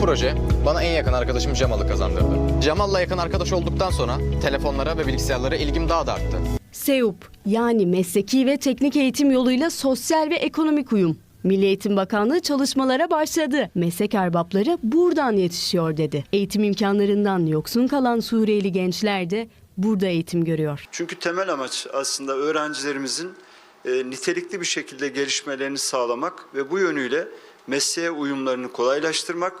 proje bana en yakın arkadaşım Cemal'ı kazandırdı. Cemal'la yakın arkadaş olduktan sonra telefonlara ve bilgisayarlara ilgim daha da arttı. SEUP yani mesleki ve teknik eğitim yoluyla sosyal ve ekonomik uyum. Milli Eğitim Bakanlığı çalışmalara başladı. Meslek erbapları buradan yetişiyor dedi. Eğitim imkanlarından yoksun kalan Suriyeli gençler de burada eğitim görüyor. Çünkü temel amaç aslında öğrencilerimizin e, nitelikli bir şekilde gelişmelerini sağlamak ve bu yönüyle mesleğe uyumlarını kolaylaştırmak,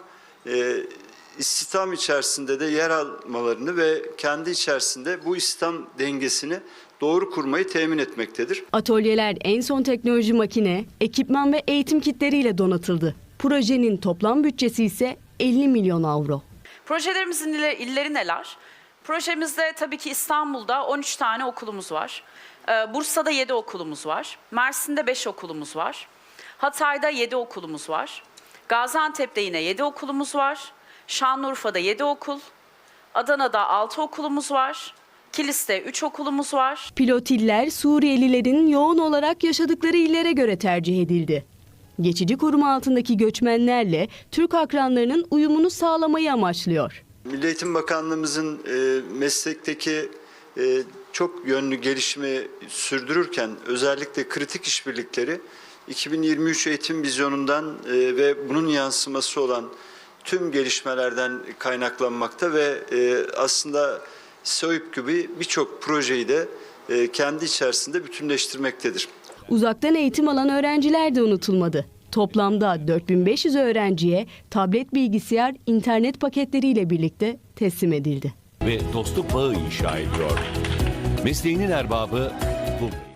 e, istihdam içerisinde de yer almalarını ve kendi içerisinde bu istihdam dengesini doğru kurmayı temin etmektedir. Atölyeler en son teknoloji makine, ekipman ve eğitim kitleriyle donatıldı. Projenin toplam bütçesi ise 50 milyon avro. Projelerimizin ille- illeri neler? Projemizde tabii ki İstanbul'da 13 tane okulumuz var. Ee, Bursa'da 7 okulumuz var. Mersin'de 5 okulumuz var. Hatay'da 7 okulumuz var. Gaziantep'te yine 7 okulumuz var. Şanlıurfa'da 7 okul. Adana'da 6 okulumuz var. Kilis'te 3 okulumuz var. Pilot iller Suriyelilerin yoğun olarak yaşadıkları illere göre tercih edildi. Geçici koruma altındaki göçmenlerle Türk akranlarının uyumunu sağlamayı amaçlıyor. Milli Eğitim Bakanlığımızın e, meslekteki e, çok yönlü gelişimi sürdürürken özellikle kritik işbirlikleri 2023 eğitim vizyonundan e, ve bunun yansıması olan tüm gelişmelerden kaynaklanmakta ve e, aslında SOİP gibi birçok projeyi de kendi içerisinde bütünleştirmektedir. Uzaktan eğitim alan öğrenciler de unutulmadı. Toplamda 4500 öğrenciye tablet bilgisayar, internet paketleriyle birlikte teslim edildi ve dostluk bağı inşa ediyor. Mesleğinin erbabı bu.